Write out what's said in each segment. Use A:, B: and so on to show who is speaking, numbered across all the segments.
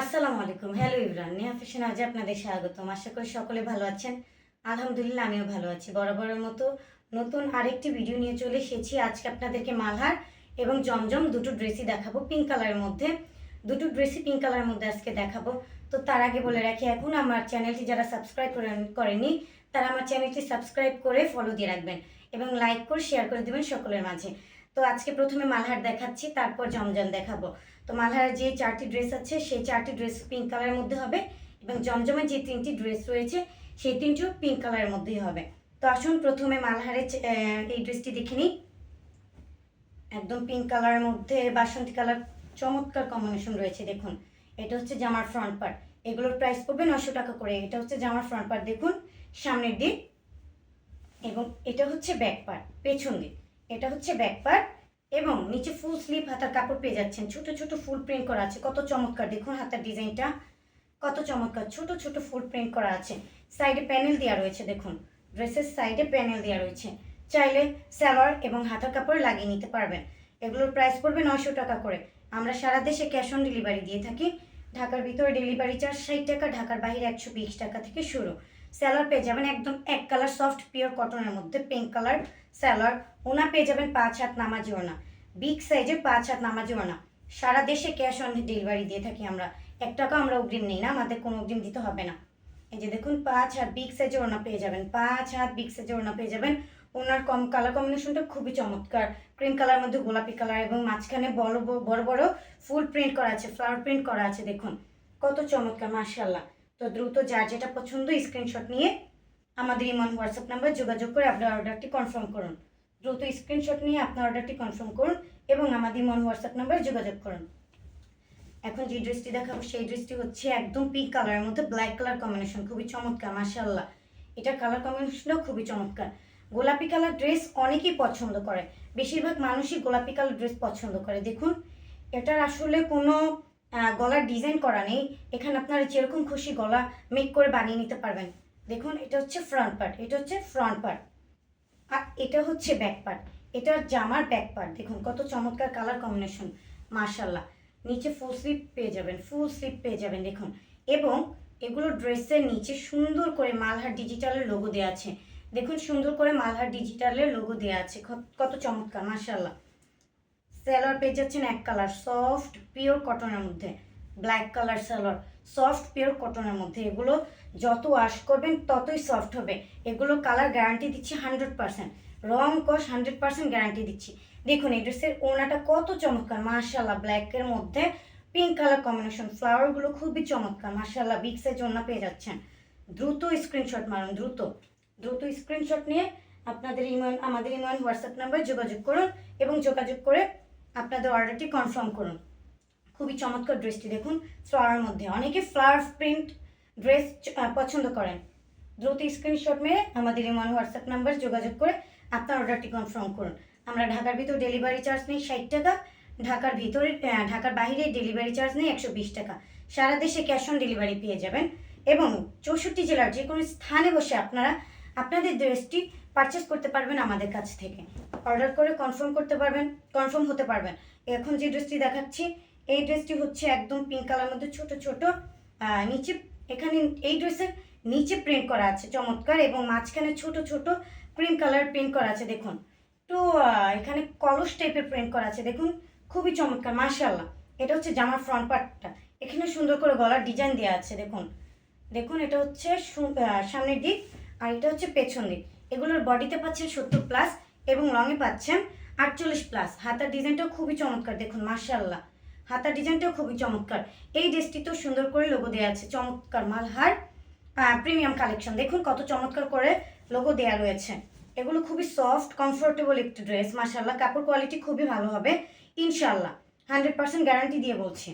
A: আসসালামু আলাইকুম। Hello ইবরান Neha fashion আজ আপনাদের স্বাগতম। আশা করি সকলে ভালো আছেন। আলহামদুলিল্লাহ, আমিও ভালো আছি। বরাবরের মতো নতুন আরেকটি ভিডিও নিয়ে চলে এসেছি। আজকে আপনাদেরকে মালহার এবং জমজম দুটো ড্রেসই দেখাবো পিঙ্ক কালারের মধ্যে। দুটো ড্রেসই পিঙ্ক কালারের মধ্যে আজকে দেখাবো। তো তার আগে বলে রাখি, এখন আমার চ্যানেলটি যারা সাবস্ক্রাইব করেনি তারা আমার চ্যানেলটি সাবস্ক্রাইব করে ফলো দিয়ে রাখবেন এবং লাইক করে শেয়ার করে দেবেন সকলের মাঝে। তো আজকে প্রথমে মালহার দেখাচ্ছি, তারপর জমজম দেখাবো। তো মালহার যে চারটি ড্রেস আছে, সেই চারটি ড্রেস পিঙ্ক কালারের মধ্যে হবে এবং জমজমের যে তিনটি ড্রেস রয়েছে, সেই তিনটিও পিঙ্ক কালারের মধ্যেই হবে। তো আসুন প্রথমে মালহারের এই ড্রেসটি দেখে নিই। একদম পিঙ্ক কালারের মধ্যে বাসন্তী কালার চমৎকার কম্বিনেশন রয়েছে, দেখুন। এটা হচ্ছে জামার ফ্রন্ট পার্ট এগুলোর প্রাইস পড়বে নশো টাকা করে। এটা হচ্ছে জামার ফ্রন্ট পার্ট দেখুন, সামনের দিক। এবং এটা হচ্ছে ব্যাক পার্ট পেছন দিক। এটা হচ্ছে ব্যাক পার্ট এবং নিচে ফুল স্লিভ হাতার কাপড় পেয়ে যাচ্ছেন। ছোট ছোট ফুল প্রিন্ট করা আছে। কত চমৎকার। দেখুন হাতার ডিজাইনটা। কত চমৎকার। ছোট ছোট ফুল প্রিন্ট করা আছে। সাইডে প্যানেল দেওয়া রয়েছে, দেখুন। ড্রেসের সাইডে প্যানেল দেওয়া রয়েছে। চাইলে স্যালোয়ার এবং হাতার কাপড় লাগিয়ে নিতে পারবেন। এগুলোর প্রাইস পড়বে নয়শো টাকা করে। আমরা সারা দেশে ক্যাশ অন ডেলিভারি দিয়ে থাকি। ঢাকার ভিতরে ডেলিভারি চার্জ ষাট টাকা, ঢাকার বাইরে একশো বিশ টাকা থেকে শুরু। স্যালোয়ার পেয়ে যাবেন একদম এক কালার সফট পিওর কটনের মধ্যে, পিঙ্ক কালার স্যালোয়ার ওনা পেয়ে যাবেন পাঁচ হাত নামাজি ওনা। বিগ সাইজে পাঁচ হাত নামাজি ওনা। সারা দেশে ক্যাশ অন ডেলিভারি দিয়ে থাকি আমরা। এক টাকা আমরা অগ্রিম নিই না, আমাদের কোনো অগ্রিম দিতে হবে না। এই যে দেখুন, পাঁচ হাত বিগ সাইজের ওনা পেয়ে যাবেন, পাঁচ হাত বিগ সাইজের ওনা পেয়ে যাবেন। ওনার কম কালার কম্বিনেশনটা খুবই চমৎকার। ক্রিম কালার মধ্যে গোলাপি কালার এবং মাঝখানে বড় বড় বড় বড় ফুল প্রিন্ট করা আছে, ফ্লাওয়ার প্রিন্ট করা আছে, দেখুন। কত চমৎকার মার্শাল্লাহ তো দ্রুত যার যেটা পছন্দ স্ক্রিনশট নিয়ে আমাদের ইমন হোয়াটসঅ্যাপ নাম্বার যোগাযোগ করে আপনার অর্ডারটি কনফার্ম করুন। দ্রুত স্ক্রিনশট নিয়ে আপনার অর্ডারটি কনফার্ম করুন এবং আমাদের ইমন হোয়াটসঅ্যাপ নাম্বারে যোগাযোগ করুন। এখন যে ড্রেসটি দেখাবো, সেই ড্রেসটি হচ্ছে একদম পিঙ্ক কালারের মধ্যে ব্ল্যাক কালার কম্বিনেশন খুবই চমৎকার মাশাল্লাহ এটার কালার কম্বিনেশনও খুবই চমৎকার। গোলাপি কালার ড্রেস অনেকেই পছন্দ করে। বেশিরভাগ মানুষই গোলাপি কালার ড্রেস পছন্দ করে। দেখুন, এটার আসলে কোনো গলার ডিজাইন করা নেই। এখানে আপনারা যেরকম খুশি গলা মেক করে বানিয়ে নিতে পারবেন। দেখুন, এটা হচ্ছে ফ্রন্ট পার্ট এটা হচ্ছে ফ্রন্ট পার্ট আর এটা হচ্ছে ব্যাক পার্ট এটা জামার ব্যাক পার্ট দেখুন, কত চমৎকার কালার কম্বিনেশন মার্শাল্লাহ নিচে ফুল স্লিপ পেয়ে যাবেন ফুল স্লিপ পেয়ে যাবেন, দেখুন। এবং এগুলো ড্রেসের নিচে সুন্দর করে মালহার ডিজিটালের লোগো দেওয়া আছে। দেখুন, সুন্দর করে মালহার ডিজিটালের লোগো দেওয়া আছে। কত- চমৎকার মার্শাল্লাহ স্যালোয়ার পেয়ে যাচ্ছেন এক কালার, সফট, পিওর কটনের মধ্যে। Black colour salwar soft, pure কটনের মধ্যে। এগুলো যত ওয়াশ করবেন, ততই সফট হবে। এগুলো কালার গ্যারান্টি দিচ্ছি হান্ড্রেড পার্সেন্ট। রং কস হান্ড্রেড পার্সেন্ট গ্যারান্টি দিচ্ছি। দেখুন, এই ড্রেসের ওনাটা কত চমৎকার মার্শাল্লাহ ব্ল্যাকের মধ্যে। পিঙ্ক কালার কম্বিনেশন ফ্লাওয়ারগুলো খুবই চমৎকার মার্শাল্লাহ বিগ সাইজ ওনা পেয়ে যাচ্ছেন। দ্রুত স্ক্রিনশট মারুন, দ্রুত। দ্রুত স্ক্রিনশট নিয়ে আপনাদের ইমেল আমাদের ইমেল হোয়াটসঅ্যাপ নাম্বার যোগাযোগ করুন এবং যোগাযোগ করে আপনাদের অর্ডারটি কনফার্ম করুন। খুবই চমৎকার ড্রেসটি দেখুন ফ্লাওয়ার মধ্যে। অনেকে ফ্লাওয়ার প্রিন্ট ড্রেস পছন্দ করেন। দ্রুত স্ক্রিনশট মেরে আমাদের ইমন হোয়াটসঅ্যাপ নাম্বার যোগাযোগ করে আপনার অর্ডারটি কনফার্ম করুন। আমরা ঢাকার ভিতর ডেলিভারি চার্জ নেই ষাট টাকা, ঢাকার ভিতরে ঢাকার বাইরে ডেলিভারি চার্জ নেই একশো বিশ টাকা। সারা দেশে ক্যাশ অন ডেলিভারি পেয়ে যাবেন এবং চৌষট্টি জেলার যে কোনো স্থানে বসে আপনারা আপনাদের ড্রেসটি পারচেস করতে পারবেন আমাদের কাছ থেকে। অর্ডার করে কনফার্ম করতে পারবেন, কনফার্ম হতে পারবেন। এখন যে ড্রেসটি দেখাচ্ছি, এই ড্রেসটি হচ্ছে একদম পিঙ্ক কালার মধ্যে ছোট ছোট নিচে এখানে এই ড্রেসের নিচে প্রিন্ট করা আছে চমৎকার এবং মাঝখানে ছোট ছোট ক্রিম কালার প্রিন্ট করা আছে, দেখুন। তো এখানে কলস টাইপের প্রিন্ট করা আছে, দেখুন। খুবই চমৎকার মার্শাল্লাহ এটা হচ্ছে জামার ফ্রন্ট পার্টটা এখানে সুন্দর করে গলার ডিজাইন দেওয়া আছে, দেখুন। দেখুন, এটা হচ্ছে সামনের দিক আর এটা হচ্ছে পেছন দিক। এগুলোর বডিতে পাচ্ছেন সত্তর প্লাস এবং রঙে পাচ্ছেন আটচল্লিশ প্লাস হাতার ডিজাইনটাও খুবই চমৎকার, দেখুন মার্শাল্লাহ হাতার ডিজাইনটাও খুবই চমৎকার। এই ড্রেসটিতেও সুন্দর করে লোগো দেওয়া আছে, চমৎকার মালহার প্রিমিয়াম কালেকশন দেখুন কত চমৎকার করে লোগো দেওয়া রয়েছে। এগুলো খুবই সফট কমফোর্টেবল একটি ড্রেস মার্শাল্লাহ কাপড় কোয়ালিটি খুবই ভালো হবে ইনশাল্লাহ হান্ড্রেড পার্সেন্ট গ্যারান্টি দিয়ে বলছি।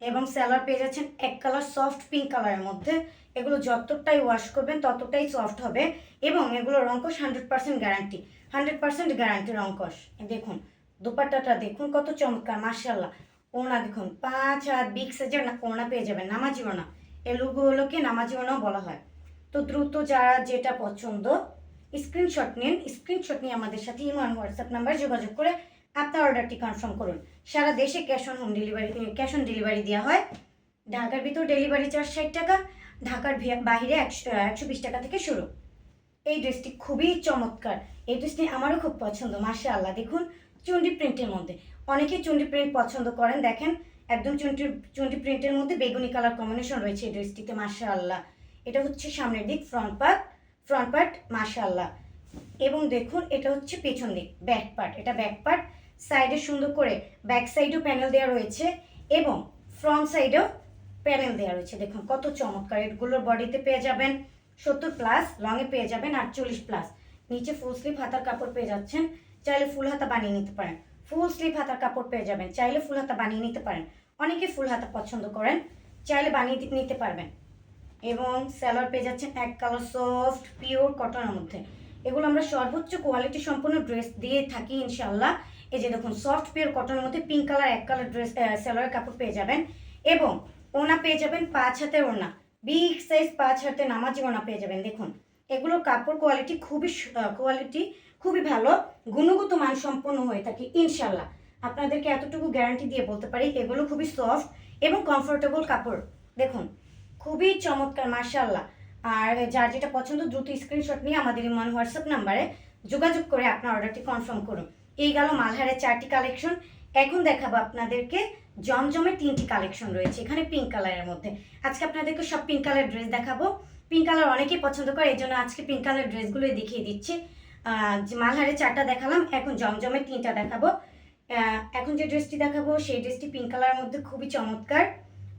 A: এবং স্যালার পেয়ে যাচ্ছেন এক কালার সফট পিঙ্ক কালারের মধ্যে। এগুলো যতটাই ওয়াশ করবেন, ততটাই সফট হবে এবং এগুলো রঙ্কশ hundred percent guarantee hundred percent guarantee রঙ্কশ দেখুন, দুপাট্টাটা দেখুন, কত চমৎকার মার্শাল্লাহ ওনা দেখুন, পাঁচ হাত বিগ সাইজের ওনা পেয়ে যাবেন, নামাজি ওনা এই লুগুলোকে নামাজি ওনাও বলা হয়। তো দ্রুত যারা যেটা পছন্দ স্ক্রিনশট নিন। স্ক্রিনশট নিয়ে আমাদের সাথে ইমান হোয়াটসঅ্যাপ নাম্বার যোগাযোগ করে আপনার অর্ডারটি কনফার্ম করুন। সারা দেশে cash on home delivery cash on delivery দেওয়া হয়। ঢাকার ভিতর ডেলিভারি চার্জ ষাট টাকা, ঢাকার বাইরে একশো একশো বিশ টাকা থেকে শুরু। এই ড্রেসটি খুবই চমৎকার। এই ড্রেসটি আমারও খুব পছন্দ মাসে আল্লাহ দেখুন চুন্ডি প্রিন্টের মধ্যে। অনেকে চুন্ডি প্রিন্ট পছন্দ করেন, দেখেন, একদম চুন্ডি চুন্ডি প্রিন্টের মধ্যে বেগুনি কালার কম্বিনেশন রয়েছে এই ড্রেসটিতে মাসা আল্লাহ এটা হচ্ছে সামনের দিক ফ্রন্ট পার্ট ফ্রন্ট পার্ট মাসা আল্লাহ এবং দেখুন, এটা হচ্ছে পেছন দিক ব্যাক পার্ট এটা ব্যাক পার্ট সাইডে সুন্দর করে ব্যাক সাইডেও প্যানেল দেওয়া রয়েছে এবং ফ্রন্ট সাইডেও প্যানেল দেওয়া রয়েছে। দেখুন, কত চমৎকার। এগুলোর বডিতে পেয়ে যাবেন সত্তর প্লাস, লংয়ে পেয়ে যাবেন আটচল্লিশ প্লাস। নিচে ফুল স্লিভ হাতার কাপড় পেয়ে যাচ্ছেন, চাইলে ফুল হাতা বানিয়ে নিতে পারেন। ফুল স্লিভ হাতার কাপড় পেয়ে যাবেন, চাইলে ফুল হাতা বানিয়ে নিতে পারেন। অনেকে ফুল হাতা পছন্দ করেন, চাইলে বানিয়ে নিতে পারবেন। এবং স্যালোয়ার পেয়ে যাচ্ছেন এক কালার সফট পিওর কটনের মধ্যে। এগুলো আমরা সর্বোচ্চ কোয়ালিটি সম্পন্ন ড্রেস দিয়ে থাকি ইনশাল্লাহ এই যে দেখুন সফট পিওর কটনের মধ্যে পিঙ্ক কালার এক কালার ড্রেস স্যালোয়ার কাপড় পেয়ে যাবেন এবং ওনা পেয়ে যাবেন পাঁচ হাতের ওনা বিগ সাইজ পাঁচ হাতে নামাজি ওনা পেয়ে যাবেন। দেখুন এগুলোর কাপড় কোয়ালিটি খুবই কোয়ালিটি খুবই ভালো, গুণগত মান সম্পন্ন হয়ে থাকে ইনশাল্লাহ আপনাদেরকে এতটুকু গ্যারান্টি দিয়ে বলতে পারি, এগুলো খুবই সফট এবং কমফোর্টেবল কাপড়। দেখুন, খুবই চমৎকার মার্শাল্লাহ আর যার যেটা পছন্দ, দ্রুত স্ক্রিনশট নিয়ে আমাদের ইমন হোয়াটসঅ্যাপ নাম্বারে যোগাযোগ করে আপনার অর্ডারটি কনফার্ম করুন। এই গেল মালহারের চারটি কালেকশন এখন দেখাবো আপনাদেরকে জমজমের তিনটি কালেকশন রয়েছে, এখানে পিঙ্ক কালারের মধ্যে। আজকে আপনাদেরকে সব পিঙ্ক কালার ড্রেস দেখাবো। পিঙ্ক কালার অনেকেই পছন্দ করে এই জন্য আজকে পিঙ্ক কালার ড্রেসগুলোই দেখিয়ে দিচ্ছি। মালহারের চারটা দেখালাম, এখন জমজমের তিনটা দেখাবো। এখন যে ড্রেসটি দেখাবো, সেই ড্রেসটি পিঙ্ক কালারের মধ্যে খুবই চমৎকার।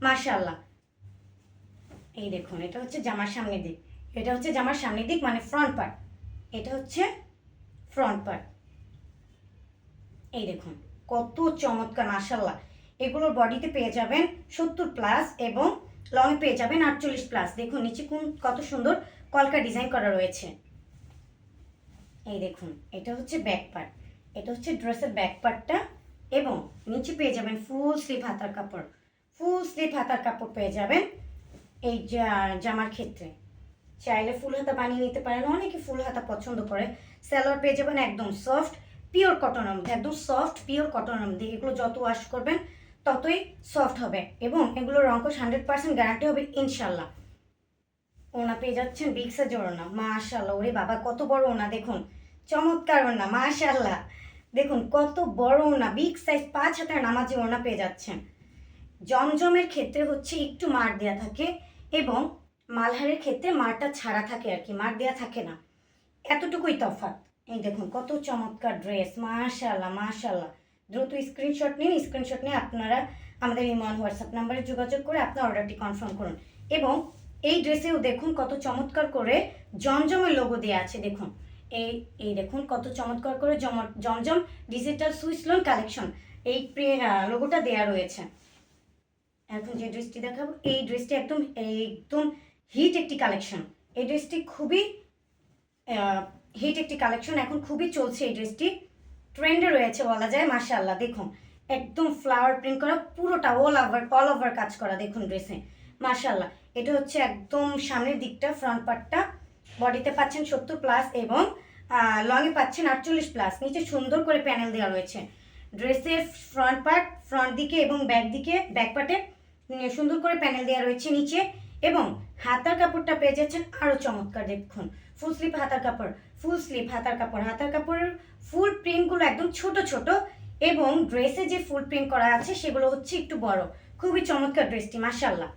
A: মাশাআল্লাহ। এই দেখুন, এটা হচ্ছে জামার সামনের দিক। এটা হচ্ছে জামার সামনের দিক মানে ফ্রন্ট পার্ট এটা হচ্ছে ফ্রন্ট পার্ট এই দেখুন, কত চমৎকার মাশাল্লাহ এগুলোর বডিতে পেয়ে যাবেন সত্তর প্লাস এবং লংয়ে পেয়ে যাবেন আটচল্লিশ প্লাস। দেখুন, নিচে কোন, কত সুন্দর কলকা ডিজাইন করা রয়েছে। এই দেখুন, এটা হচ্ছে ব্যাক পার্ট এটা হচ্ছে ড্রেসের ব্যাক পার্টটা এবং নিচে পেয়ে যাবেন ফুল স্লিভ হাতার কাপড়। ফুল স্লিভ হাতার কাপড় পেয়ে যাবেন এই জামার ক্ষেত্রে। চাইলে ফুল হাতা বানিয়ে নিতে পারেন, অনেকে ফুল হাতা পছন্দ করে। স্যালোয়ার পেয়ে যাবেন একদম সফট পিওর কটনের মধ্যে একদম সফট পিওর কটনের মধ্যে এগুলো যত ওয়াশ করবেন, ততই সফট হবে এবং এগুলোর রঙ্কশ হান্ড্রেড পার্সেন্ট গ্যারান্টি হবে, ইনশাল্লাহ। ওনা পেয়ে যাচ্ছেন বিগ সাইজের ওনা, মাশাল্লাহ, ওরে বাবা, কত বড় ওনা, দেখুন। চমৎকার ওনা, মাশাল্লাহ। দেখুন, কত বড় ওনা বিগ সাইজ পাঁচ হাতের নামাজি ওনা পেয়ে যাচ্ছেন। জমজমের ক্ষেত্রে হচ্ছে একটু মার দেওয়া থাকে এবং মালহারের ক্ষেত্রে মারটা ছাড়া থাকে আর কি, মার দেওয়া থাকে না। এতটুকুই তফাৎ। এই দেখুন, কত চমৎকার ড্রেস মাশাল্লাহ মাশাল্লাহ দ্রুত স্ক্রিনশট নিন স্ক্রিনশট নিয়ে আপনারা আমাদের ইমন হোয়াটসঅ্যাপ নাম্বারে যোগাযোগ করে আপনার অর্ডারটি কনফার্ম করুন। এবং এই ড্রেসেও দেখুন কত চমৎকার করে জমজমের লোগো দেওয়া আছে, দেখুন। এই এই দেখুন কত চমৎকার করে জম- জমজম ডিজিটাল সুইচ লোন কালেকশন এই লোগোটা দেয়া রয়েছে। এখন যে ড্রেসটি দেখাবো, এই ড্রেসটি একদম একদম হিট একটি কালেকশন এই ড্রেসটি খুবই হিট একটি কালেকশন এখন খুবই চলছে এই ড্রেসটি ট্রেন্ডে রয়েছে বলা যায়, মাশাআল্লাহ, দেখুন। একদম ফ্লাওয়ার প্রিন্ট করা, পুরোটা অল ওভার অল ওভার কাজ করা, দেখুন ড্রেসে মাশাআল্লাহ, এটা হচ্ছে একদম সামনের দিকটা ফ্রন্ট পার্টটা বডিতে পাচ্ছেন সত্তর প্লাস এবং লংয়ে পাচ্ছেন আটচল্লিশ প্লাস নিচে সুন্দর করে প্যানেল দেওয়া রয়েছে। ড্রেসের ফ্রন্ট পার্ট ফ্রন্ট দিকে এবং ব্যাক দিকে ব্যাক পার্টে সুন্দর করে প্যানেল দেওয়া রয়েছে নিচে। এবং হাতার কাপড়টা পেয়ে যাচ্ছেন আরও চমৎকার দেখুন। ফুল স্লিপ হাতার কাপড় ফুল স্লিপ হাতার কাপড়। হাতার কাপড়ের ফুল প্রিন্টগুলো একদম ছোট ছোট এবং ড্রেসে যে ফুল প্রিন্ট করা আছে সেগুলো হচ্ছে একটু বড়। খুবই চমৎকার ড্রেসটি মাসাল্লাহ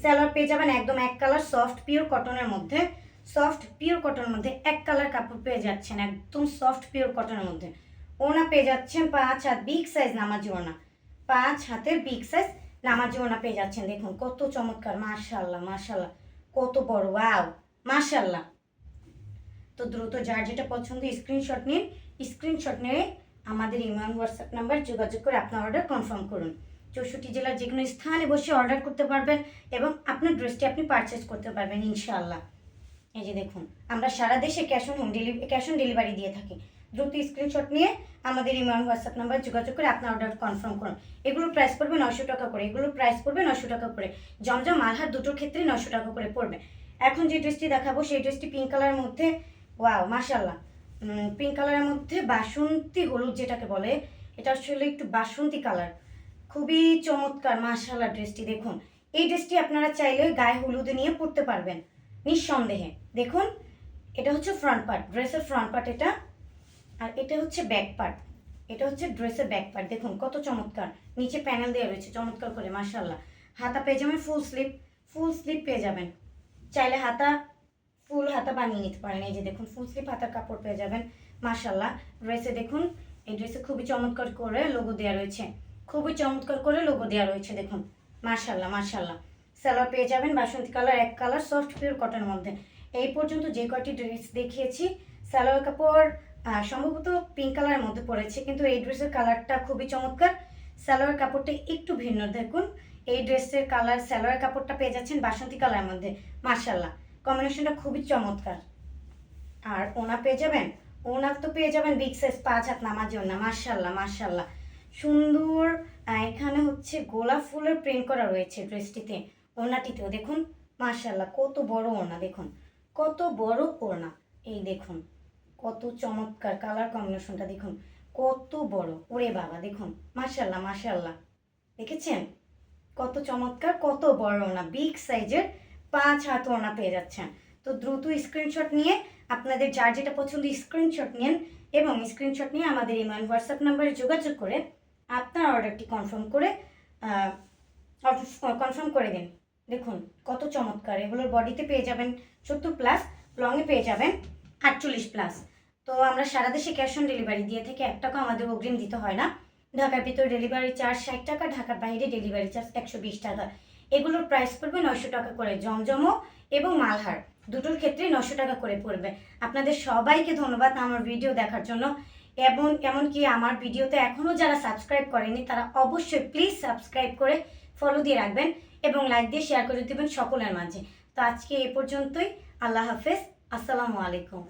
A: স্যালোয়ার পেয়ে যাবেন একদম এক কালার সফট পিওর কটনের মধ্যে। সফট পিওর কটনের মধ্যে এক কালার কাপড় পেয়ে যাচ্ছেন একদম সফট পিওর কটনের মধ্যে। ওনা পেয়ে যাচ্ছেন পাঁচ হাত বিগ সাইজ নামাজি ওনা। পাঁচ হাতের বিগ সাইজ নামাজি ওনা পেয়ে যাচ্ছেন, দেখুন, কত চমৎকার মাশাল্লাহ মাশাল্লাহ কত বড়, ওয়াও মাশাল্লাহ তো দ্রুত যার যেটা পছন্দ, স্ক্রিনশট নিন, স্ক্রিনশট নিয়ে আমাদের ইমান হোয়াটসঅ্যাপ নাম্বার যোগাযোগ করে আপনার অর্ডার কনফার্ম করুন। চৌষট্টি জেলার যে কোনো স্থানে বসে অর্ডার করতে পারবেন এবং আপনার ড্রেসটি আপনি পারচেস করতে পারবেন, ইনশাআল্লাহ। এই যে দেখুন, আমরা সারা দেশে cash on home delivery cash on delivery দিয়ে থাকি। দ্রুত স্ক্রিনশট নিয়ে আমাদের ইমান হোয়াটসঅ্যাপ নাম্বার যোগাযোগ করে আপনার অর্ডার কনফার্ম করুন। এগুলোর প্রাইস পড়বে নশো টাকা করে। এগুলোর প্রাইস পড়বে নশো টাকা করে। জমজম মালহার দুটোর ক্ষেত্রে নশো টাকা করে পড়বে। এখন যে ড্রেসটি দেখাবো, সেই ড্রেসটি পিঙ্ক কালারের মধ্যে ওয়াও মাশাল্লাহ পিঙ্ক কালারের মধ্যে বাসন্তী হলুদ যেটাকে বলে, এটা আসলে একটু বাসন্তী কালার খুবই চমৎকার মাশাল্লাহ ড্রেসটি দেখুন, এই ড্রেসটি আপনারা চাইলে গায়ে হলুদে নিয়ে পরতে পারবেন। নিঃসন্দেহে। দেখুন, এটা হচ্ছে ফ্রন্ট পার্ট ড্রেসের ফ্রন্ট পার্ট এটা আর এটা হচ্ছে ব্যাক পার্ট এটা হচ্ছে ড্রেসের ব্যাক পার্ট দেখুন, কত চমৎকার। নিচে প্যানেল দেওয়া রয়েছে, চমৎকার করে মার্শাল্লাহ হাতা পেয়ে যাবেন ফুল স্লিপ ফুল স্লিপ পেয়ে যাবেন। চাইলে হাতা ফুল হাতা বানিয়ে নিতে পারেন। এই যে দেখুন ফুল স্লিপ হাতার কাপড় পেয়ে যাবেন মার্শাল্লাহ ড্রেসে দেখুন, এই ড্রেসে খুবই চমৎকার করে লোগো দেওয়া রয়েছে। খুবই চমৎকার করে লোগো দেওয়া রয়েছে, দেখুন। মার্শাল্লাহ মার্শাল্লাহ সালোয়ার পেয়ে যাবেন বাসন্তী কালার, এক কালার সফট পিওর কটনের মধ্যে। এই পর্যন্ত যে কয়টি ড্রেস দেখিয়েছি সালোয়ার কাপড় সম্ভবত পিঙ্ক কালারের মধ্যে পড়েছে, কিন্তু এই ড্রেসের কালারটা খুবই চমৎকার। সালোয়ার কাপড়টা একটু ভিন্ন, দেখুন। এই ড্রেসের কালার সালোয়ার কাপড়টা পেয়ে যাচ্ছেন বাসন্তী কালারের মধ্যে। মার্শাল্লাহ কম্বিনেশনটা খুবই চমৎকার। আর ওনা পেয়ে যাবেন, ওনা তো পেয়ে যাবেন বিগ সাইজ পাঁচ হাত নামাজি ওনা মার্শাল্লাহ মার্শাল্লাহ সুন্দর এখানে হচ্ছে গোলাপ ফুলের প্রিন্ট করা রয়েছে ড্রেসটিতে ওনাটিতেও, দেখুন। মার্শাল্লাহ কত বড় ওনা, দেখুন। কত বড় ওনা, এই দেখুন। কত চমৎকার কালার কম্বিনেশনটা দেখুন, কত বড়। ওরে বাবা, দেখুন মার্শাল্লাহ মার্শাল্লাহ দেখেছেন? কত চমৎকার, কত বড় ওনা বিগ সাইজের পাঁচ হাত ওনা পেয়ে যাচ্ছেন। তো দ্রুত স্ক্রিনশট নিয়ে আপনাদের যার যেটা পছন্দ স্ক্রিনশট নিন এবং স্ক্রিনশট নিয়ে আমাদের ইমান হোয়াটসঅ্যাপ নাম্বারে যোগাযোগ করে আপনার অর্ডারটি কনফার্ম করে কনফার্ম করে দিন। দেখুন, কত চমৎকার, এগুলোর বডিতে পেয়ে যাবেন সত্তর প্লাস লংয়ে পেয়ে যাবেন আটচল্লিশ প্লাস তো আমরা সারা দেশে ক্যাশ অন ডেলিভারি দিয়ে থেকে এক টাকা আমাদের অগ্রিম দিতে হয় না। ঢাকার ভিতরে ডেলিভারি চার্জ ষাট টাকা, ঢাকার বাইরে ডেলিভারি চার্জ একশো বিশ টাকা। এগুলোর প্রাইস পড়বে নয়শো টাকা করে জমজমো এবং মালহার। দুটোর ক্ষেত্রে নশো টাকা করে পড়বে। আপনাদের সবাইকে ধন্যবাদ আমার ভিডিও দেখার জন্য। এবং এমনকি আমার ভিডিওতে এখনও যারা সাবস্ক্রাইব করেনি, তারা অবশ্যই প্লিজ সাবস্ক্রাইব করে ফলো দিয়ে রাখবেন এবং লাইক দিয়ে শেয়ার করে দেবেন সকলের মাঝে। তো আজকে এ পর্যন্তই। আল্লাহ হাফেজ। আসসালামু আলাইকুম।